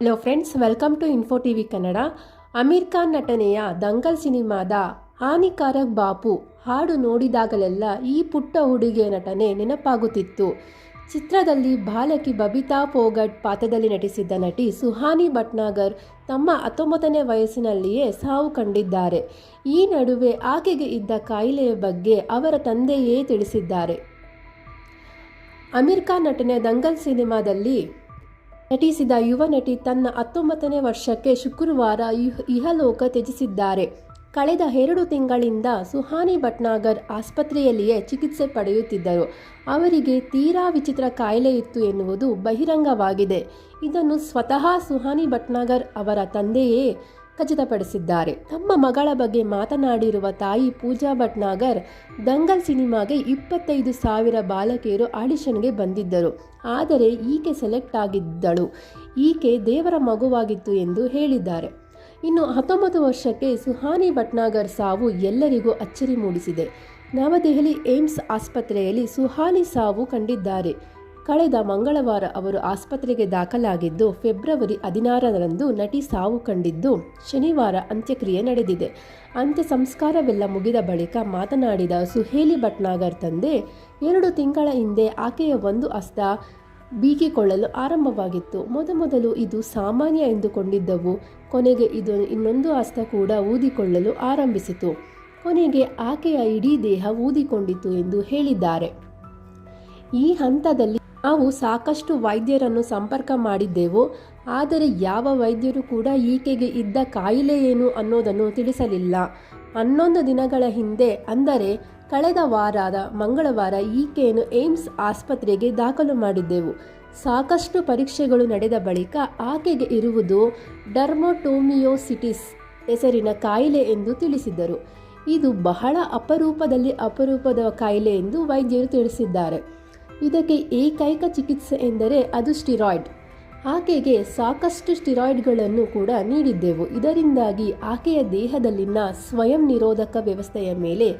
Hello friends welcome to info TV Kannada Aamir Khan ನಟನೆಯ ದಂಗಲ್ ಸಿನಿಮಾದ ಹಾನಿಕಾರಕ್ ಬಾಪು ಹಾಡು ನೋಡಿದಾಗಲೆಲ್ಲ ಈ ಪುಟ್ಟ ಹುಡುಗಿಯ ನಟನೆ ನೆನಪಾಗುತ್ತಿತ್ತು. ಚಿತ್ರದಲ್ಲಿ ಬಾಲಕಿ ಬಬಿತಾ ಪೋಗಟ್ ಪಾತ್ರದಲ್ಲಿ ನಟಿಸಿದ್ದ ನಟಿ ಸುಹಾನಿ ಭಟ್ನಾಗರ್ ತಮ್ಮ ಹತ್ತೊಂಬತ್ತನೇ ವಯಸ್ಸಿನಲ್ಲಿಯೇ ಸಾವು ಕಂಡಿದ್ದಾರೆ. ಈ ನಡುವೆ ಆಕೆಗೆ ಇದ್ದ ಕಾಯಿಲೆಯ ಬಗ್ಗೆ ಅವರ ತಂದೆಯೇ ತಿಳಿಸಿದ್ದಾರೆ. ಅಮೀರ್ ಖಾನ್ ನಟನೆ ದಂಗಲ್ ಸಿನಿಮಾದಲ್ಲಿ ನಟಿಸಿದ ಯುವ ನಟಿ ತನ್ನ ಹತ್ತೊಂಬತ್ತನೇ ವರ್ಷಕ್ಕೆ ಶುಕ್ರವಾರ ಇಹ- ಇಹಲೋಕ ತ್ಯಜಿಸಿದ್ದಾರೆ. ಕಳೆದ ಎರಡು ತಿಂಗಳಿಂದ ಸುಹಾನಿ ಭಟ್ನಾಗರ್ ಆಸ್ಪತ್ರೆಯಲ್ಲಿಯೇ ಚಿಕಿತ್ಸೆ ಪಡೆಯುತ್ತಿದ್ದರು. ಅವರಿಗೆ ತೀರಾ ವಿಚಿತ್ರ ಕಾಯಿಲೆ ಇತ್ತು ಎನ್ನುವುದು ಬಹಿರಂಗವಾಗಿದೆ. ಇದನ್ನು ಸ್ವತಃ ಸುಹಾನಿ ಭಟ್ನಾಗರ್ ಅವರ ತಂದೆಯೇ ಖಚಿತಪಡಿಸಿದ್ದಾರೆ. ತಮ್ಮ ಮಗಳ ಬಗ್ಗೆ ಮಾತನಾಡಿರುವ ತಾಯಿ ಪೂಜಾ ಭಟ್ನಾಗರ್, ದಂಗಲ್ ಸಿನಿಮಾಗೆ ಇಪ್ಪತ್ತೈದು ಸಾವಿರ ಬಾಲಕಿಯರು ಆಡಿಷನ್ಗೆ ಬಂದಿದ್ದರು. ಆದರೆ ಈಕೆ ಸೆಲೆಕ್ಟ್ ಆಗಿದ್ದಳು. ಈಕೆ ದೇವರ ಮಗುವಾಗಿತ್ತು ಎಂದು ಹೇಳಿದ್ದಾರೆ. ಇನ್ನು ಹತ್ತೊಂಬತ್ತು ವರ್ಷಕ್ಕೆ ಸುಹಾನಿ ಭಟ್ನಾಗರ್ ಸಾವು ಎಲ್ಲರಿಗೂ ಅಚ್ಚರಿ ಮೂಡಿಸಿದೆ. ನವದೆಹಲಿ ಏಮ್ಸ್ ಆಸ್ಪತ್ರೆಯಲ್ಲಿ ಸುಹಾನಿ ಸಾವು ಕಂಡಿದ್ದಾರೆ. ಕಳೆದ ಮಂಗಳವಾರ ಅವರು ಆಸ್ಪತ್ರೆಗೆ ದಾಖಲಾಗಿದ್ದು, ಫೆಬ್ರವರಿ ಹದಿನಾರರಂದು ನಟಿ ಸಾವು ಕಂಡಿದ್ದು, ಶನಿವಾರ ಅಂತ್ಯಕ್ರಿಯೆ ನಡೆದಿದೆ. ಅಂತ್ಯ ಸಂಸ್ಕಾರವೆಲ್ಲ ಮುಗಿದ ಬಳಿಕ ಮಾತನಾಡಿದ ಸುಹೇಲಿ ಭಟ್ನಾಗರ್ ತಂದೆ, ಎರಡು ತಿಂಗಳ ಹಿಂದೆ ಆಕೆಯ ಒಂದು ಹಸ್ತ ಬೀಗಿಕೊಳ್ಳಲು ಆರಂಭವಾಗಿತ್ತು. ಮೊದಮೊದಲು ಇದು ಸಾಮಾನ್ಯ ಎಂದುಕೊಂಡಿದ್ದವು. ಕೊನೆಗೆ ಇದು ಇನ್ನೊಂದು ಹಸ್ತ ಕೂಡ ಊದಿಕೊಳ್ಳಲು ಆರಂಭಿಸಿತು. ಕೊನೆಗೆ ಆಕೆಯ ಇಡೀ ದೇಹ ಊದಿಕೊಂಡಿತು ಎಂದು ಹೇಳಿದ್ದಾರೆ. ಈ ಹಂತದಲ್ಲಿ ನಾವು ಸಾಕಷ್ಟು ವೈದ್ಯರನ್ನು ಸಂಪರ್ಕ ಮಾಡಿದ್ದೆವು, ಆದರೆ ಯಾವ ವೈದ್ಯರು ಕೂಡ ಈಕೆಗೆ ಇದ್ದ ಕಾಯಿಲೆ ಏನು ಅನ್ನೋದನ್ನು ತಿಳಿಸಲಿಲ್ಲ. ಹನ್ನೊಂದು ದಿನಗಳ ಹಿಂದೆ, ಅಂದರೆ ಕಳೆದ ವಾರದ ಮಂಗಳವಾರ ಈಕೆಯನ್ನು ಏಮ್ಸ್ ಆಸ್ಪತ್ರೆಗೆ ದಾಖಲು ಮಾಡಿದ್ದೆವು. ಸಾಕಷ್ಟು ಪರೀಕ್ಷೆಗಳು ನಡೆದ ಬಳಿಕ ಆಕೆಗೆ ಇರುವುದು ಡರ್ಮೋಟೋಮಿಯೋಸಿಟಿಸ್ ಹೆಸರಿನ ಕಾಯಿಲೆ ಎಂದು ತಿಳಿಸಿದ್ದರು. ಇದು ಬಹಳ ಅಪರೂಪದಲ್ಲಿ ಅಪರೂಪದ ಕಾಯಿಲೆ ಎಂದು ವೈದ್ಯರು ತಿಳಿಸಿದ್ದಾರೆ. ಇದಕ್ಕೆ ಏಕೈಕ ಚಿಕಿತ್ಸೆ ಎಂದರೆ ಅದು ಸ್ಟಿರಾಯ್ಡ್. ಆಕೆಗೆ ಸಾಕಷ್ಟು ಸ್ಟಿರಾಯ್ಡ್ಗಳನ್ನು ಕೂಡ ನೀಡಿದ್ದೆವು. ಇದರಿಂದಾಗಿ ಆಕೆಯ ದೇಹದಲ್ಲಿನ ಸ್ವಯಂ ನಿರೋಧಕ ವ್ಯವಸ್ಥೆಯ ಮೇಲೆ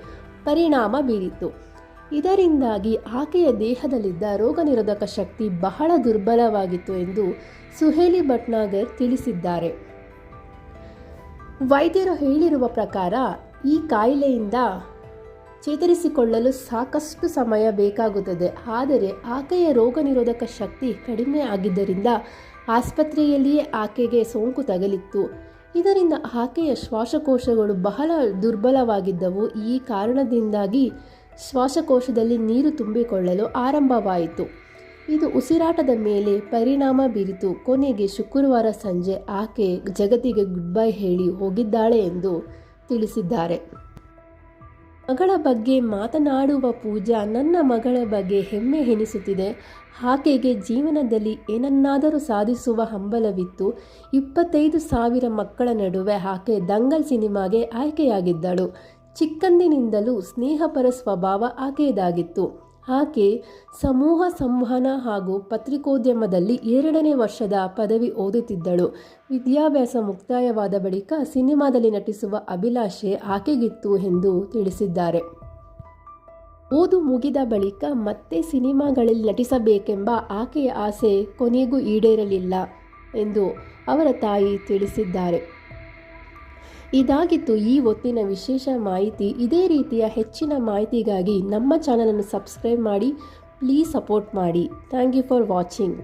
ಪರಿಣಾಮ ಬೀರಿತು ಇದರಿಂದಾಗಿ ಆಕೆಯ ದೇಹದಲ್ಲಿದ್ದ ರೋಗ ನಿರೋಧಕ ಶಕ್ತಿ ಬಹಳ ದುರ್ಬಲವಾಗಿತ್ತು ಎಂದು ಸುಹೇಲಿ ಭಟ್ನಾಗರ್ ತಿಳಿಸಿದ್ದಾರೆ. ವೈದ್ಯರು ಹೇಳಿರುವ ಪ್ರಕಾರ ಈ ಕಾಯಿಲೆಯಿಂದ ಚೇತರಿಸಿಕೊಳ್ಳಲು ಸಾಕಷ್ಟು ಸಮಯ ಬೇಕಾಗುತ್ತದೆ. ಆದರೆ ಆಕೆಯ ರೋಗ ನಿರೋಧಕ ಶಕ್ತಿ ಕಡಿಮೆ ಆಗಿದ್ದರಿಂದ ಆಸ್ಪತ್ರೆಯಲ್ಲಿಯೇ ಆಕೆಗೆ ಸೋಂಕು ತಗಲಿತ್ತು. ಇದರಿಂದ ಆಕೆಯ ಶ್ವಾಸಕೋಶಗಳು ಬಹಳ ದುರ್ಬಲವಾಗಿದ್ದವು. ಈ ಕಾರಣದಿಂದಾಗಿ ಶ್ವಾಸಕೋಶದಲ್ಲಿ ನೀರು ತುಂಬಿಕೊಳ್ಳಲು ಆರಂಭವಾಯಿತು. ಇದು ಉಸಿರಾಟದ ಮೇಲೆ ಪರಿಣಾಮ ಬೀರಿತು. ಕೊನೆಗೆ ಶುಕ್ರವಾರ ಸಂಜೆ ಆಕೆ ಜಗತ್ತಿಗೆ ಗುಡ್ ಬೈ ಹೇಳಿ ಹೋಗಿದ್ದಾಳೆ ಎಂದು ತಿಳಿಸಿದ್ದಾರೆ. ಮಗಳ ಬಗ್ಗೆ ಮಾತನಾಡುವ ಪೂಜಾ ನನ್ನ ಮಗಳ ಬಗ್ಗೆ ಹೆಮ್ಮೆ ಎನಿಸುತ್ತಿದೆ. ಆಕೆಗೆ ಜೀವನದಲ್ಲಿ ಏನನ್ನಾದರೂ ಸಾಧಿಸುವ ಹಂಬಲವಿತ್ತು. ಇಪ್ಪತ್ತೈದು ಸಾವಿರ ಮಕ್ಕಳ ನಡುವೆ ಆಕೆ ದಂಗಲ್ ಸಿನಿಮಾಗೆ ಆಯ್ಕೆಯಾಗಿದ್ದಳು. ಚಿಕ್ಕಂದಿನಿಂದಲೂ ಸ್ನೇಹಪರ ಸ್ವಭಾವ ಆಕೆಯದಾಗಿತ್ತು. ಆಕೆ ಸಮೂಹ ಸಂವಹನ ಹಾಗೂ ಪತ್ರಿಕೋದ್ಯಮದಲ್ಲಿ ಎರಡನೇ ವರ್ಷದ ಪದವಿ ಓದುತ್ತಿದ್ದಳು. ವಿದ್ಯಾಭ್ಯಾಸ ಮುಕ್ತಾಯವಾದ ಬಳಿಕ ಸಿನಿಮಾದಲ್ಲಿ ನಟಿಸುವ ಅಭಿಲಾಷೆ ಆಕೆಗಿತ್ತು ಎಂದು ತಿಳಿಸಿದ್ದಾರೆ. ಓದು ಮುಗಿದ ಬಳಿಕ ಮತ್ತೆ ಸಿನಿಮಾಗಳಲ್ಲಿ ನಟಿಸಬೇಕೆಂಬ ಆಕೆಯ ಆಸೆ ಕೊನೆಗೂ ಈಡೇರಲಿಲ್ಲ ಎಂದು ಅವರ ತಾಯಿ ತಿಳಿಸಿದ್ದಾರೆ. ಇದಾಗಿತ್ತು ಈ ಹೊತ್ತಿನ ವಿಶೇಷ ಮಾಹಿತಿ. ಇದೇ ರೀತಿಯ ಹೆಚ್ಚಿನ ಮಾಹಿತಿಗಾಗಿ ನಮ್ಮ ಚಾನಲನ್ನು ಸಬ್ಸ್ಕ್ರೈಬ್ ಮಾಡಿ ಪ್ಲೀಸ್ ಸಪೋರ್ಟ್ ಮಾಡಿ. Thank you for watching